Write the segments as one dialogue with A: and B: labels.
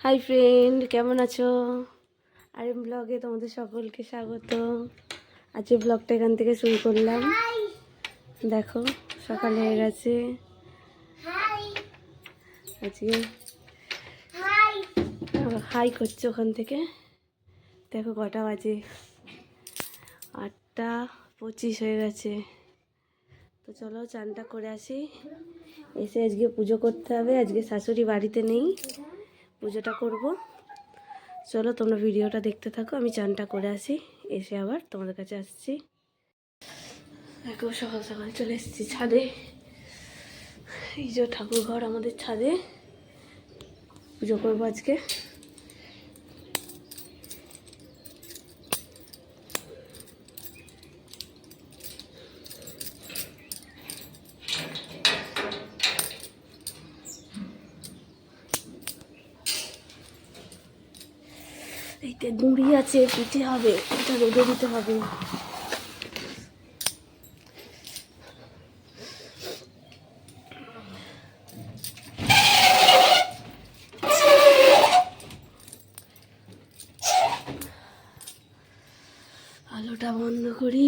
A: Hi friend কেমন আছো? আর ব্লগে তোমাদের সকলকে স্বাগত আজকে ব্লগটা এখান থেকে শুরু করলাম। দেখো, সকাল হয়ে গেছে। আজকে হাই করছে ওখান থেকে। দেখো, কটা বাজে। আটটা পঁচিশ হয়ে গেছে। তো চলো, চানটা করে আসি। এসে আজকে পুজো করতে হবে। আজকে শাশুড়ি বাড়িতে নেই। পুজোটা করব। চলো তোমরা ভিডিওটা দেখতে থাকো, আমি চানটা করে আসি, এসে আবার তোমাদের কাছে আসছি। দেখো, সকাল সকাল চলে এসেছি ছাদে। এই যে ঠাকুর ঘর আমাদের ছাদে। পুজো করব আজকে। এইতে গুঁড়ি আছে পিঠে হবে, এটা রোদে দিতে হবে। আলোটা বন্ধ করি।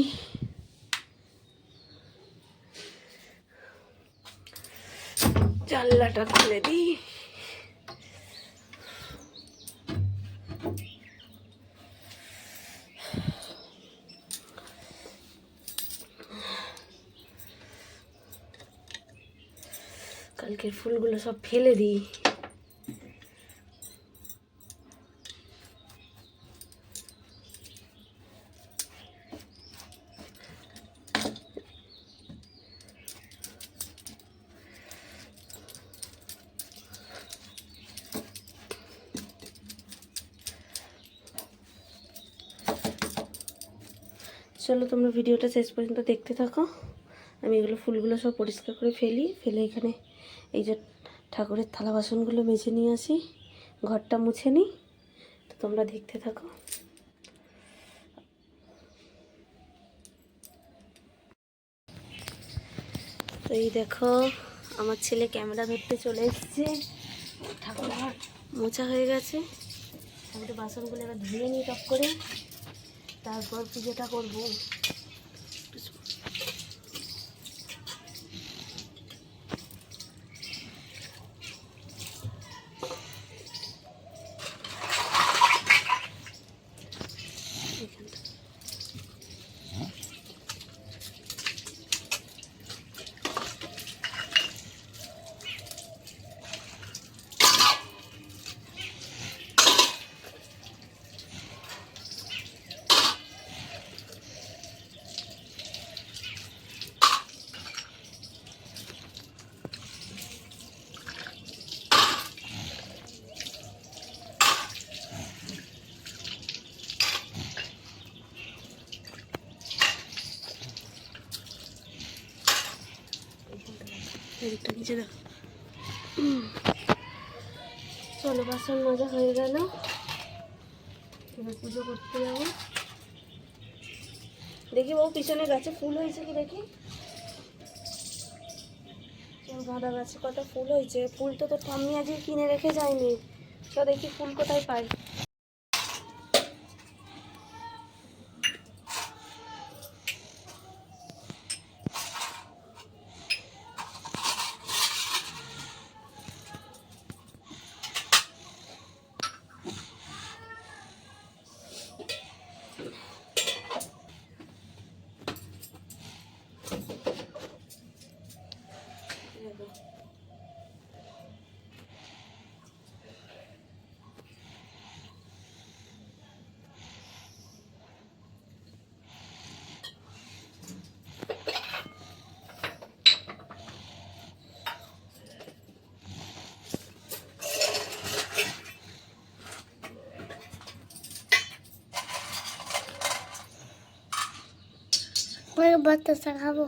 A: জানলাটা খুলে দিই। কালকের ফুলগুলো সব ফেলে দিই। চলো তোমরা ভিডিওটা শেষ পর্যন্ত দেখতে থাকো। আমি এগুলো ফুলগুলো সব পরিষ্কার করে ফেলি, ফেলে এখানে এই যে ঠাকুরের থালা বাসনগুলো মেজে নিয়ে আসি, ঘরটা মুছে নিই, তো তোমরা দেখতে থাকো। তো এই দেখো, আমার ছেলে ক্যামেরা ধরতে চলে এসছে। ঠাকুর মোছা হয়ে গেছে। ঠাকুরের বাসনগুলো এবার ধুয়ে নিই টপ করে। তারপর পুজোটা করব। এদিকটা নিচে দেখো চলো, বাসন মাজা হয়ে গেল। পুজো করতে যাব। দেখি ও পিছনে গাছে ফুল হয়েছে কি দেখি? গাঁদা গাছে কত ফুল হয়েছে। ফুল তো তোর ঠাম্মি আজকে কিনে রেখে যায়নি। তো দেখি ফুল কোথায় পাই।
B: Voy a botar খাব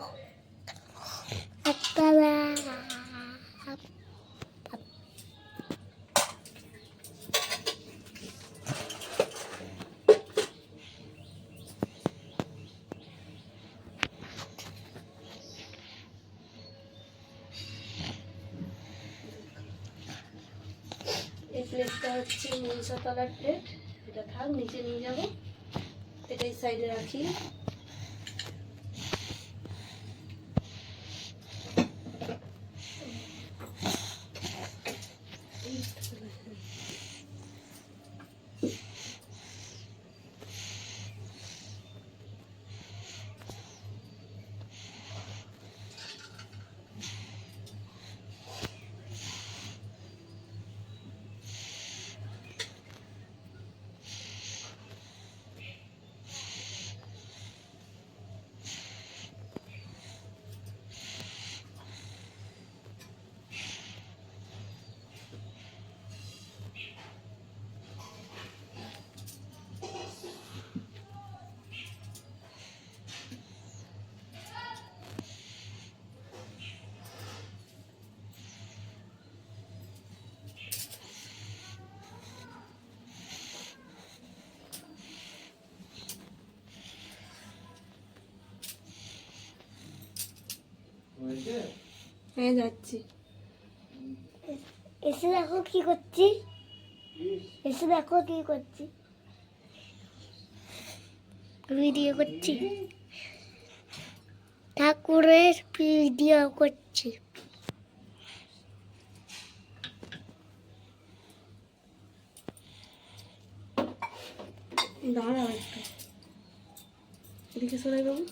A: প্লেটটা হচ্ছে তিনশো তলার প্লেট এটা থাক নিচে নিয়ে যাব। এটা এই সাইডে রাখি। হ্যাঁ যাচ্ছি।
B: এসে দেখো কি করছি। এসে দেখো কি করছি। ভিডিও করছি। ঠাকুরের ভিডিও করছি।
A: দাঁড়াও একটু। এদিকে সরাই বাবু।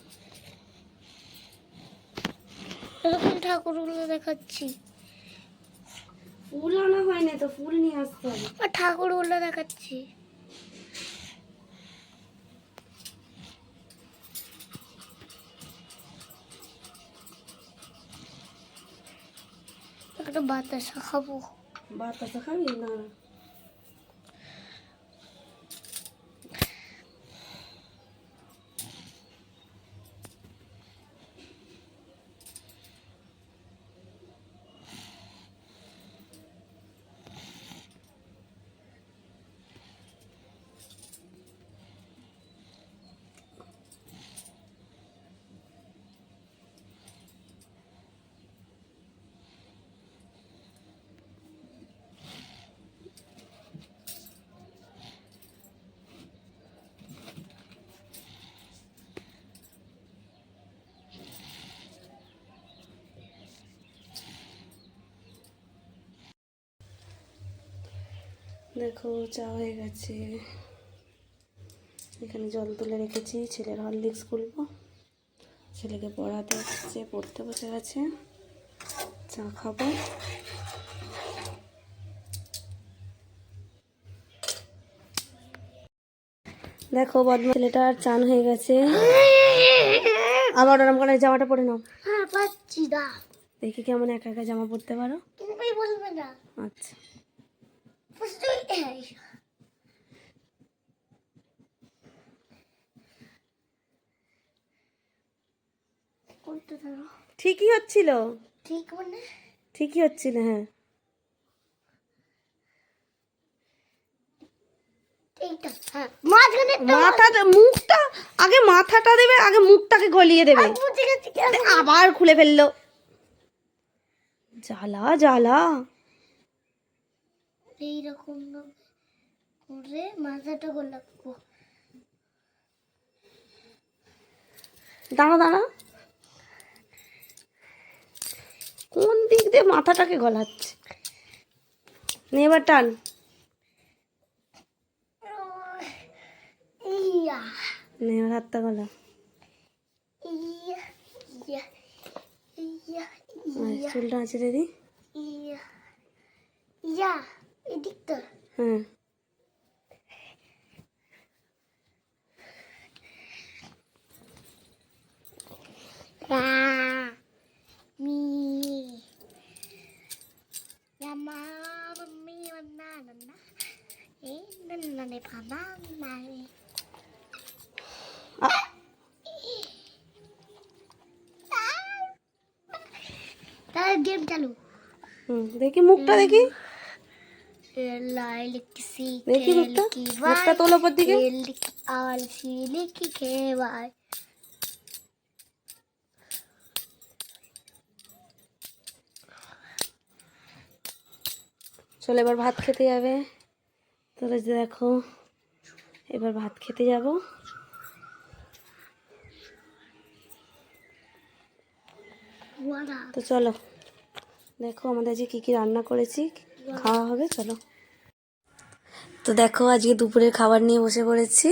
B: এরকম ঠাকুরগুলো দেখাচ্ছি।
A: ফুল আনা হয়নি তো ফুল নিয়ে আসতে হবে।
B: ঠাকুরগুলো দেখাচ্ছি। একটা বাতাসা খাব।
A: বাতাসা খাবি? না। দেখো চা হয়ে গেছে। এখানে জল তুলে রেখেছি ছেলের হরলিক্স খুলবো। ছেলেকে পড়াতে হচ্ছে পড়তে বসে গেছে। চা খাব। দেখো বদমা ছেলেটার চান হয়ে গেছে। আবার ওরম করে জামাটা পরে নাও।
B: হ্যাঁ
A: দেখি কেমন একা একা জামা পরতে পারো।
B: তুমি বলবে না।
A: আচ্ছা। ঠিকই হচ্ছিল?
B: ঠিক মানে?
A: ঠিকই হচ্ছিল হ্যাঁ।
B: হ্যাঁ। মাঝখানে
A: মাথাটা মুখটা আগে মাথাটা দেবে আগে মুখটাকে গলিয়ে দেবে। আবার খুলে ফেলল। জ্বালা জ্বালা।
B: এইরকম করে মাথাটা গোলাপো
A: দাঁড়া দাঁড়া। কোন দিক দিয়ে মাথাটাকে গলাচ্ছে? এবার টান। এবার হাতটা গলা।
B: ইয়া ইয়া ইয়া
A: চুলটা আছে দিদি
B: ইয়া। ইয়া এদিকটা
A: হ্যাঁ
B: Ra mi ya ma mi na na na na eh na na na pa na na
A: আ,
B: তার গেম চালু
A: হুম, দেখি মুখটা দেখি
B: লাইল কিসি
A: দেখি মুখটা মুখটা তোলো ওপর দিকে চলো এবার ভাত খেতে যাবে তাহলে দেখো এবার ভাত খেতে যাব তো চলো দেখো আমাদের আজকে কী কী রান্না করেছি খাওয়া হবে, চলো। তো দেখো, আজকে দুপুরের খাবার নিয়ে বসে পড়েছি।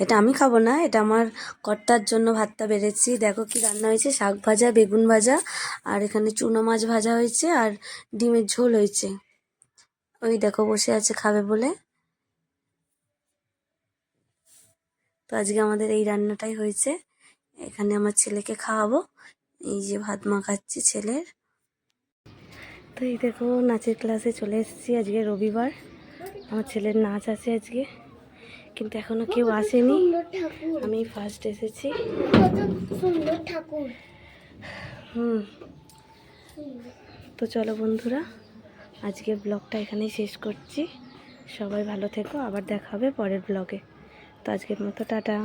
A: এটা আমি খাব না, এটা আমার কর্তার জন্য ভাতটা বেড়েছি। দেখো কি রান্না হয়েছে, শাক ভাজা, বেগুন ভাজা, আর এখানে চুনো মাছ ভাজা হয়েছে, আর ডিমের ঝোল হয়েছে। ওই দেখো, বসে আছে, খাবে বলে। তো আজকে আমাদের এই রান্নাটাই হয়েছে। এখানে আমার ছেলেকে খাওয়াবো। এই যে ভাত মাখাচ্ছি ছেলের। তো এই দেখো নাচের ক্লাসে চলে এসেছি আজকে রবিবার। আমার ছেলের নাচ আছে আজকে কিন্তু এখনও কেউ আসেনি। আমি ফার্স্ট এসেছি।
B: সুন্দর ঠাকুর।
A: হুম। তো চলো বন্ধুরা আজকে ব্লগটা এখানেই শেষ করছি। সবাই ভালো থেকো আবার দেখা হবে পরের ব্লগে তো আজকের মতো টাটা।